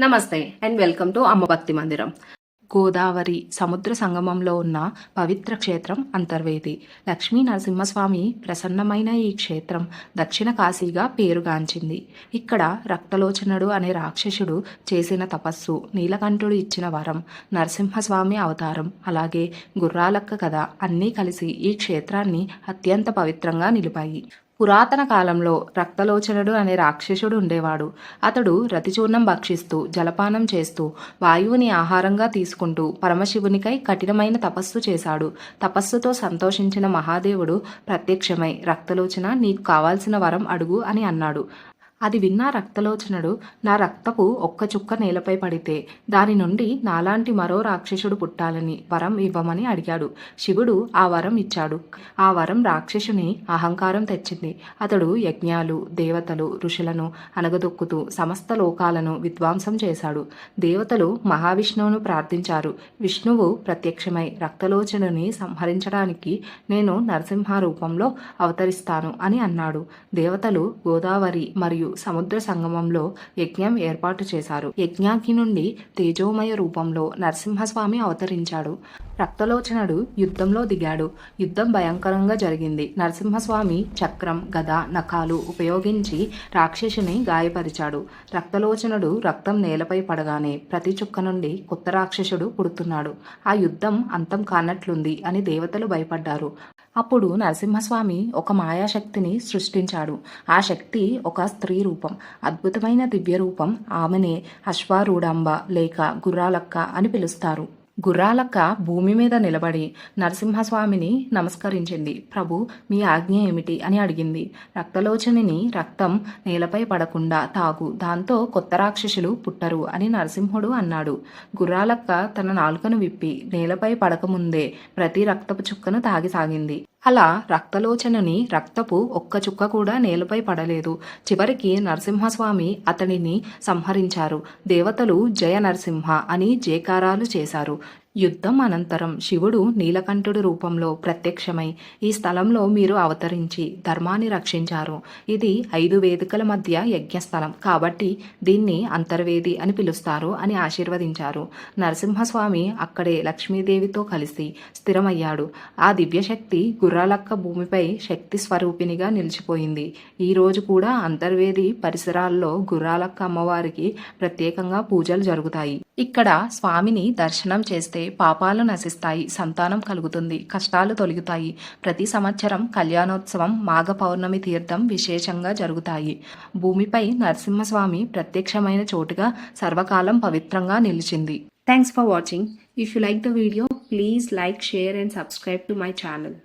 నమస్తే and welcome to అమ్మ భక్తి మందిరం. గోదావరి సముద్ర సంగమంలో ఉన్న పవిత్ర క్షేత్రం అంతర్వేది. లక్ష్మీ నరసింహస్వామి ప్రసన్నమైన ఈ క్షేత్రం దక్షిణ కాశీగా పేరుగాంచింది. ఇక్కడ రక్తలోచనుడు అనే రాక్షసుడు చేసిన తపస్సు నీలకంఠుడు ఇచ్చిన వరం నరసింహస్వామి అవతారం అలాగే గుర్రాలక్క కథ అన్నీ కలిసి ఈ క్షేత్రాన్ని అత్యంత పవిత్రంగా నిలిపాయి. పురాతన కాలంలో రక్తలోచనుడు అనే రాక్షసుడు ఉండేవాడు. అతడు రతిచూర్ణం భక్షిస్తూ జలపానం చేస్తూ వాయువుని ఆహారంగా తీసుకుంటూ పరమశివునికై కఠినమైన తపస్సు చేశాడు. తపస్సుతో సంతోషించిన మహాదేవుడు ప్రత్యక్షమై రక్తలోచన నీకు కావాల్సిన వరం అడుగు అని అన్నాడు. అది విన్న రక్తలోచనుడు. నా రక్తపు ఒక్క చుక్క నేలపై పడితే దాని నుండి నాలాంటి మరో రాక్షసుడు పుట్టాలని వరం ఇవ్వమని అడిగాడు. శివుడు ఆ వరం ఇచ్చాడు. ఆ వరం రాక్షసుని అహంకారం తెచ్చింది. అతడు యజ్ఞాలు దేవతలు ఋషులను అనగదొక్కుతూ సమస్త లోకాలను విధ్వంసం చేశాడు. దేవతలు మహావిష్ణువును ప్రార్థించారు. విష్ణువు ప్రత్యక్షమై రక్తలోచనుని సంహరించడానికి నేను నరసింహ రూపంలో అవతరిస్తాను అని అన్నాడు. దేవతలు గోదావరి మరియు సముద్ర సంగమంలో యజ్ఞం ఏర్పాటు చేశారు. యజ్ఞాకి నుండి తేజోమయ రూపంలో నరసింహస్వామి అవతరించాడు. రక్తలోచనుడు యుద్ధంలో దిగాడు. యుద్ధం భయంకరంగా జరిగింది. నరసింహస్వామి చక్రం గద నఖాలు ఉపయోగించి రాక్షసుని గాయపరిచాడు. రక్తలోచనుడు రక్తం నేలపై పడగానే ప్రతి చుక్క నుండి కొత్త రాక్షసుడు పుడుతున్నాడు. ఆ యుద్ధం అంతం కానట్లుంది అని దేవతలు భయపడ్డారు. అప్పుడు నరసింహస్వామి ఒక మాయాశక్తిని సృష్టించాడు. ఆ శక్తి ఒక స్త్రీ రూపం. అద్భుతమైన దివ్య రూపం ఆమెనే అశ్వారూఢాంబ లేక గుర్రాలక్క అని పిలుస్తారు. గుర్రాలక్క భూమి మీద నిలబడి నరసింహస్వామిని నమస్కరించింది. ప్రభు మీ ఆజ్ఞ ఏమిటి? అని అడిగింది. రక్తలోచనిని రక్తం నేలపై పడకుండా తాగు. దాంతో కొత్త రాక్షసులు పుట్టరు అని నరసింహుడు అన్నాడు. గుర్రాలక్క తన నాలుకను విప్పి నేలపై పడకముందే ప్రతి రక్తపు చుక్కను తాగిసాగింది అలా రక్తలోచనని రక్తపు ఒక్క చుక్క కూడా నేలపై పడలేదు. చివరికి నరసింహస్వామి అతనిని సంహరించారు. దేవతలు జయ నరసింహ అని జయకారాలు చేశారు. యుద్ధం అనంతరం శివుడు నీలకంఠుడు రూపంలో ప్రత్యక్షమై ఈ స్థలంలో మీరు అవతరించి ధర్మాన్ని రక్షించారు. ఇది ఐదు వేదికల మధ్య యజ్ఞస్థలం. కాబట్టి దీన్ని అంతర్వేది అని పిలుస్తారు అని ఆశీర్వదించారు. నరసింహస్వామి అక్కడే లక్ష్మీదేవితో కలిసి స్థిరమయ్యాడు. ఆ దివ్యశక్తి గుర్రాలక్క భూమిపై శక్తి స్వరూపినిగా నిలిచిపోయింది. ఈ రోజు కూడా అంతర్వేది పరిసరాల్లో గుర్రాలక్క అమ్మవారికి ప్రత్యేకంగా పూజలు జరుగుతాయి. ఇక్కడ స్వామిని దర్శనం చేస్తే పాపాలు నశిస్తాయి సంతానం కలుగుతుంది కష్టాలు తొలగుతాయి. ప్రతి సంవత్సరం కళ్యాణోత్సవం మాఘ పౌర్ణమి తీర్థం విశేషంగా జరుగుతాయి. భూమిపై నరసింహస్వామి ప్రత్యక్షమైన చోటుగా సర్వకాలం పవిత్రంగా నిలిచింది. Thanks for watching if you like the video please like share and subscribe to my channel